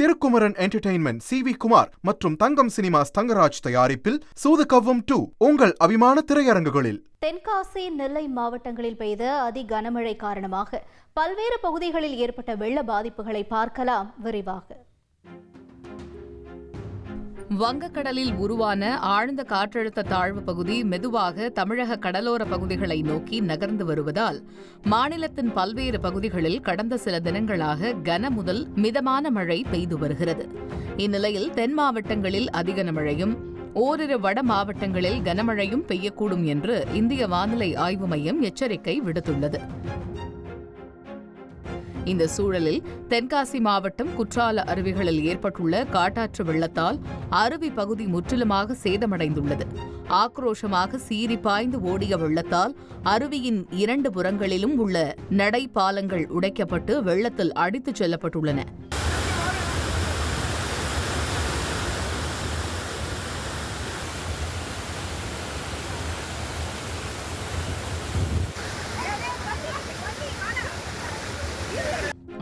Thirukumaran entertainment C V Kumar மற்றும் Thangam cinemas Thangaraj தயாரிப்பில் சூது கவ்வும் two உங்கள் அபிமான திரையரங்குகளில். தென்காசி நெல்லை மாவட்டங்களில் பெய்த அதி கனமழை காரணமாக பல்வேறு பகுதிகளில் ஏற்பட்ட வெள்ள பாதிப்புகளை பார்க்கலாம் விரிவாக. வங்கக்கடலில் உருவான ஆழ்ந்த காற்றழுத்த தாழ்வு பகுதி மெதுவாக தமிழக கடலோர பகுதிகளை நோக்கி நகர்ந்து வருவதால் மாநிலத்தின் பல்வேறு பகுதிகளில் கடந்த சில தினங்களாக கன முதல் மிதமான மழை பெய்து வருகிறது. இந்நிலையில் தென் மாவட்டங்களில் அதிக மழையும் ஓரிரு வட மாவட்டங்களில் கனமழையும் பெய்யக்கூடும் என்று இந்திய வானிலை ஆய்வு மையம் எச்சரிக்கை விடுத்துள்ளது. இந்த சூழலில் தென்காசி மாவட்டம் குற்றால அருவிகளில் ஏற்பட்டுள்ள காட்டாற்று வெள்ளத்தால் அருவி பகுதி முற்றிலுமாக சேதமடைந்துள்ளது. ஆக்ரோஷமாக சீறி பாய்ந்து ஓடிய வெள்ளத்தால் அருவியின் இரண்டு புறங்களிலும் உள்ள நடை பாலங்கள் உடைக்கப்பட்டு வெள்ளத்தில் அடித்துச் செல்லப்பட்டுள்ளன.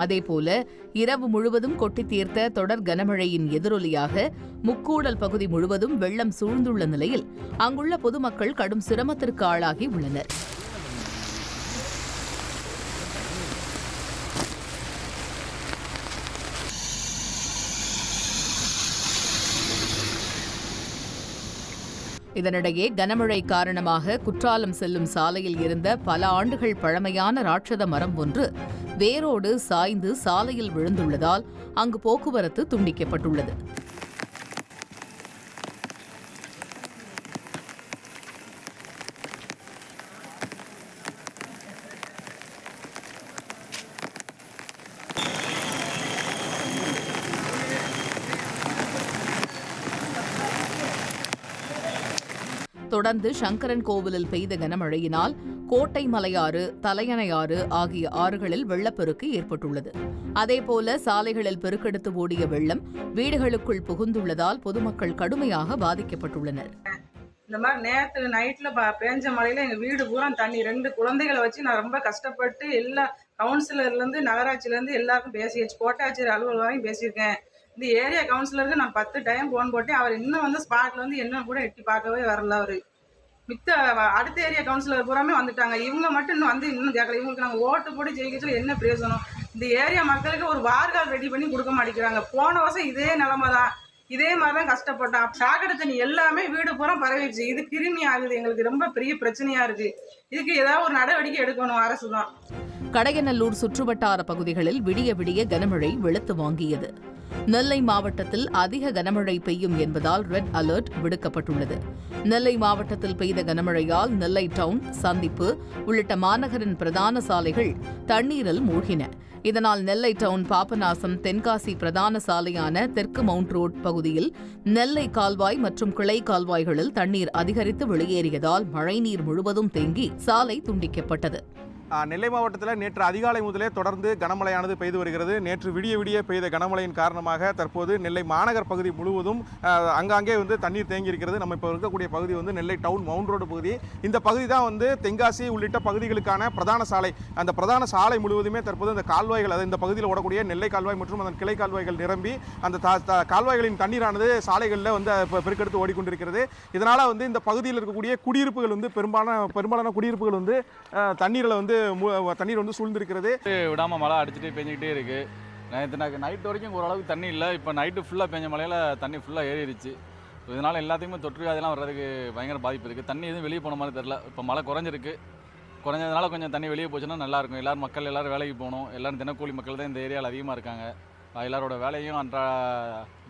அதேபோல இரவு முழுவதும் கொட்டி தீர்த்த தொடர் கனமழையின் எதிரொலியாக முக்கூடல் பகுதி முழுவதும் வெள்ளம் சூழ்ந்துள்ள நிலையில் அங்குள்ள பொதுமக்கள் கடும் சிரமத்திற்கு ஆளாகி உள்ளனர். இதனிடையே கனமழை காரணமாக குற்றாலம் செல்லும் சாலையில் இருந்த பல ஆண்டுகள் பழமையான ராட்சத மரம் ஒன்று வேரோடு சாய்ந்து சாலையில் விழுந்துள்ளதால் அங்கு போக்குவரத்து துண்டிக்கப்பட்டுள்ளது. தொடர்ந்து சங்கரன் கோவிலில் பெய்த கனமழையினால் கோட்டை மலையாறு தலையணையாறு ஆகிய ஆறுகளில் வெள்ளப்பெருக்கு ஏற்பட்டுள்ளது. அதேபோல சாலைகளில் பெருக்கெடுத்து ஓடிய வெள்ளம் வீடுகளுக்குள் புகுந்துள்ளதால் பொதுமக்கள் கடுமையாக பாதிக்கப்பட்டுள்ளனர். இந்த மாதிரி நேற்று நைட்டில் பேஞ்ச மழையில் எங்கள் வீடு பூரா தண்ணி ரெண்டு குழந்தைகளை வச்சு நான் ரொம்ப கஷ்டப்பட்டு எல்லா கவுன்சிலர்லேருந்து நகராட்சியிலேருந்து எல்லாருக்கும் பேசியாச்சு. கோட்டாட்சியர் அலுவலர் வரையும் பேசியிருக்கேன். இந்த ஏரியா கவுன்சிலருக்கு நான் பத்து டைம் ஃபோன் போட்டேன். அவர் இன்னும் வந்து ஸ்பாட்ல வந்து என்ன கூட எட்டி பார்க்கவே வரல அவர். மித்த அடுத்த ஏரியா கவுன்சிலர் பூராமே வந்துட்டாங்க. இவங்க மட்டும் இன்னும் வந்து இன்னும் கேட்கல இவங்களுக்கு நாங்கள் ஓட்டு போட்டு ஜெயிக்கிறது என்ன பிரயோஜனம்? இந்த ஏரியா மக்களுக்கு ஒரு வார்கால் ரெடி பண்ணி கொடுக்க மாட்டேங்கிறாங்க. போன வருஷம் இதே நிலமை தான். இதே மாதிரி தான் கஷ்டப்பட்டோம் சாக்கடை தண்ணி எல்லாமே வீடு பூரா பரவிடுச்சு. இது கிருமி ஆகுது. எங்களுக்கு ரொம்ப பெரிய பிரச்சனையா இருக்கு. இதுக்கு ஏதாவது ஒரு நடவடிக்கை எடுக்கணும் அரசு தான். கடையநல்லூர் சுற்றுவட்டார பகுதிகளில் விடிய விடிய கனமழை வெளுத்து வாங்கியது. நெல்லை மாவட்டத்தில் அதிக கனமழை பெய்யும் என்பதால் ரெட் அலர்ட் விடுக்கப்பட்டுள்ளது. நெல்லை மாவட்டத்தில் பெய்த கனமழையால் நெல்லை டவுன் சந்திப்பு உள்ளிட்ட மாநகரின் பிரதான சாலைகள் தண்ணீரில் மூழ்கின. இதனால் நெல்லை டவுன் பாபநாசம் தென்காசி பிரதான சாலையான தெற்கு மவுண்ட் ரோட் பகுதியில் நெல்லை கால்வாய் மற்றும் கிளை கால்வாய்களில் தண்ணீர் அதிகரித்து வெளியேறியதால் மழைநீர் முழுவதும் தேங்கி சாலை துண்டிக்கப்பட்டது. நெல்லை மாவட்டத்தில் நேற்று அதிகாலை முதலே தொடர்ந்து கனமழையானது பெய்து வருகிறது. நேற்று விடிய விடிய பெய்த கனமழையின் காரணமாக தற்போது நெல்லை மாநகர் பகுதி முழுவதும் அங்காங்கே வந்து தண்ணீர் தேங்கி இருக்கிறது நம்ம இப்போ இருக்கக்கூடிய பகுதி வந்து நெல்லை டவுன் மவுண்ட் ரோடு பகுதி. இந்த பகுதி தான் வந்து தென்காசி உள்ளிட்ட பகுதிகளுக்கான பிரதான சாலை. அந்த பிரதான சாலை முழுவதுமே தற்போது இந்த கால்வாய்கள் அதாவது இந்த பகுதியில் ஓடக்கூடிய நெல்லை கால்வாய் மற்றும் அதன் கிளை கால்வாய்கள் நிரம்பி அந்த கால்வாய்களின் தண்ணீரானது சாலைகளில் வந்து பெருக்கெடுத்து ஓடிக்கொண்டிருக்கிறது. இதனால் வந்து இந்த பகுதியில் இருக்கக்கூடிய குடியிருப்புகள் வந்து பெரும்பாலான பெரும்பாலான குடியிருப்புகள் வந்து தண்ணீரில் வந்து தண்ணீர் வந்து சூழ்ந்திருக்கிறது. விடாமல் மழை அடிச்சுட்டு பெஞ்சிக்கிட்டே இருக்குது நேற்று நைட் வரைக்கும் ஓரளவுக்கு தண்ணி இல்லை. இப்போ நைட்டு ஃபுல்லாக பெஞ்ச மழையில் தண்ணி ஃபுல்லாக ஏறிடுச்சு இதனால் எல்லாத்தையுமே தொற்று அதெல்லாம் வர்றதுக்கு பயங்கர பாதிப்பு இருக்குது தண்ணி எதுவும் வெளியே போன மாதிரி தெரில இப்போ மழை குறைஞ்சிருக்கு. குறைஞ்சதுனால கொஞ்சம் தண்ணி வெளியே போச்சுன்னா நல்லாயிருக்கும் எல்லோரும் மக்கள் எல்லோரும் வேலைக்கு போகணும். எல்லோரும் தினக்கூலி மக்கள் தான் இந்த ஏரியாவில் அதிகமாக இருக்காங்க. எல்லாரோட வேலையும் அன்றா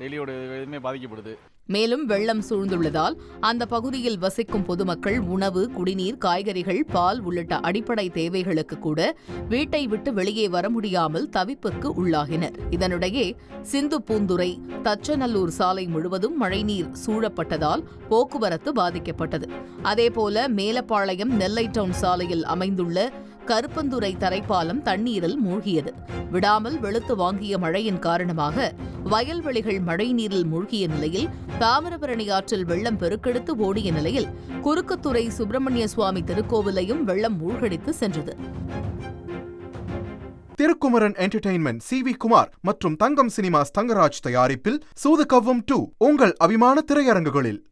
டெய்லியோட இதுவுமே பாதிக்கப்படுது. மேலும் வெள்ளம் சூழ்ந்துள்ளதால் அந்த பகுதியில் வசிக்கும் பொதுமக்கள் உணவு குடிநீர் காய்கறிகள் பால் உள்ளிட்ட அடிப்படை தேவைகளுக்கு கூட வீட்டை விட்டு வெளியே வர முடியாமல் தவிப்புக்கு உள்ளாகினர். இதனிடையே சிந்து பூந்துரை தச்சநல்லூர் சாலை முழுவதும் மழைநீர் சூழப்பட்டதால் போக்குவரத்து பாதிக்கப்பட்டது. அதேபோல மேலப்பாளையம் நெல்லை டவுன் சாலையில் அமைந்துள்ள கருப்பந்துறை தரைப்பாலம் தண்ணீரில் மூழ்கியது. விடாமல் வெளுத்து வாங்கிய மழையின் காரணமாக வயல்வெளிகள் மழைநீரில் மூழ்கிய நிலையில் தாமிரபரணி ஆற்றில் வெள்ளம் பெருக்கெடுத்து ஓடிய நிலையில் குறுக்குத்துறை சுப்பிரமணிய சுவாமி திருக்கோவிலையும் வெள்ளம் மூழ்கடித்து சென்றது. Thirukumaran entertainment C V Kumar மற்றும் தங்கம் சினிமாஸ் தங்கராஜ் தயாரிப்பில் சூது கவ்வும் டூ உங்கள் அபிமான திரையரங்குகளில்.